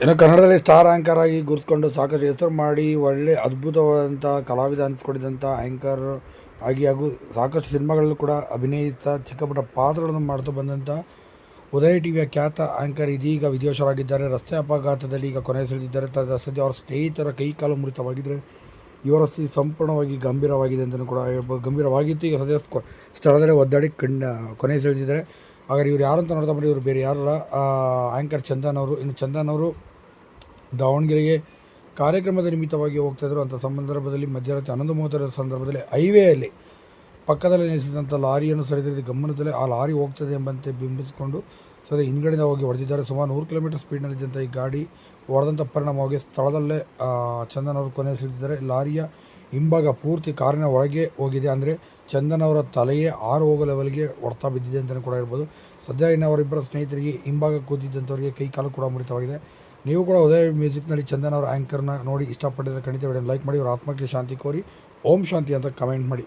ಇನ್ನು ಕನ್ನಡದಲ್ಲಿ star anchor ಆಗಿ ಸಾಕಷ್ಟು ಹೆಸರು ಮಾಡಿ ಒಳ್ಳೆ ಅದ್ಭುತವಾದಂಥ ಕಲಾವಿದ ಅನಿಸ್ಕೊಂಡಿದ್ದಂಥ ಆ್ಯಂಕರ್ ಆಗಿ ಹಾಗೂ ಸಾಕಷ್ಟು ಸಿನಿಮಾಗಳಲ್ಲೂ ಕೂಡ ಅಭಿನಯಿಸ್ತಾ ಚಿಕ್ಕ ಪುಟ್ಟ ಪಾತ್ರಗಳನ್ನು ಮಾಡ್ತಾ ಬಂದಂಥ ಉದಯ ಟಿವಿಯ ಖ್ಯಾತ ಆ್ಯಂಕರ್ ಇದೀಗ ವಿದೇಶರಾಗಿದ್ದಾರೆ ರಸ್ತೆ ಅಪಘಾತದಲ್ಲಿ ಈಗ ಕೊನೆ ಸೆಳೆದಿದ್ದಾರೆ. ತ- ಸದ್ಯ ಅವರ ಸ್ನೇಹಿತರ ಕೈ ಕಾಲು ಮುರಿತವಾಗಿದ್ದರೆ ಇವರ ಸ್ಥಿತಿ ಸಂಪೂರ್ಣವಾಗಿ ಗಂಭೀರವಾಗಿದೆ ಅಂತಲೂ ಕೂಡ ಗಂಭೀರವಾಗಿತ್ತು. ಈಗ ಸದ್ಯ ಸ್ಥಳದಲ್ಲೇ ಒದ್ದಾಡಿ ಕಣ್ಣ ಕೊನೆ ಸೆಳೆದಿದ್ದಾರೆ. ಹಾಗಾದ್ರೆ ಇವ್ರು ಯಾರು ಅಂತ ನೋಡ್ತಾ ಬಂದರೆ ಇವರು ಬೇರೆ ಯಾರಲ್ಲ ಆ್ಯಂಕರ್ ಚಂದನ್ ಅವರು, ಇನ್ನು ಚಂದನ್ ಅವರು ದಾವಣಗೆರೆಗೆ ಕಾರ್ಯಕ್ರಮದ ನಿಮಿತ್ತವಾಗಿ ಹೋಗ್ತಾಯಿದ್ರು ಅಂಥ ಸಂದರ್ಭದಲ್ಲಿ ಮಧ್ಯರಾತ್ರಿ ಹನ್ನೊಂದು ಮೂವತ್ತರ ಸಂದರ್ಭದಲ್ಲಿ ಹೈವೇಯಲ್ಲಿ ಪಕ್ಕದಲ್ಲಿ ನಿಲ್ಲಿಸಿದಂಥ ಲಾರಿಯನ್ನು ಸರಿದ್ರೆ ಗಮನದಲ್ಲಿ ಆ ಲಾರಿ ಹೋಗ್ತದೆ ಎಂಬಂತೆ ಬಿಂಬಿಸಿಕೊಂಡು ಸದ್ಯ ಹಿಂದ್ಗಡೆಯಿಂದ ಹೋಗಿ ಹೊಡೆದಿದ್ದಾರೆ. ಸುಮಾರು ನೂರು ಕಿಲೋಮೀಟರ್ ಸ್ಪೀಡ್ನಲ್ಲಿದ್ದಂಥ ಈ ಗಾಡಿ ಹೊಡೆದಂಥ ಪರಿಣಾಮವಾಗಿ ಸ್ಥಳದಲ್ಲೇ ಚಂದನ್ ಅವರು ಕೊನೆಸಿದ್ದಾರೆ ಲಾರಿಯ ಹಿಂಭಾಗ ಪೂರ್ತಿ ಕಾರಿನ ಒಳಗೆ ಹೋಗಿದೆ. ಅಂದರೆ ಚಂದನ್ ಅವರ ತಲೆಯೇ ಆರು ಹೋಗೋ ಲೆವೆಲ್ಗೆ ಹೊಡ್ತಾ ಬಿದ್ದಿದೆ ಅಂತಲೂ ಕೂಡ ಹೇಳ್ಬೋದು. ಸದ್ಯ ಇನ್ನು ಅವರಿಬ್ಬರ ಸ್ನೇಹಿತರಿಗೆ ಹಿಂಭಾಗ ಕೂತಿದ್ದಂಥವರಿಗೆ ಕೈ ಕಾಲು ಕೂಡ ಮುರಿತವಾಗಿದೆ. ನೀವು ಕೂಡ ಉದಯ ಮ್ಯೂಸಿಕ್ನಲ್ಲಿ ಚಂದನ್ ಅವರ ಆ್ಯಂಕರ್ನ ನೋಡಿ ಇಷ್ಟಪಟ್ಟಿದ್ರೆ ಖಂಡಿತ ವಿಡಿಯೋ ಲೈಕ್ ಮಾಡಿ, ಅವ್ರ ಆತ್ಮಕ್ಕೆ ಶಾಂತಿ ಕೋರಿ, ಓಂ ಶಾಂತಿ ಅಂತ ಕಮೆಂಟ್ ಮಾಡಿ.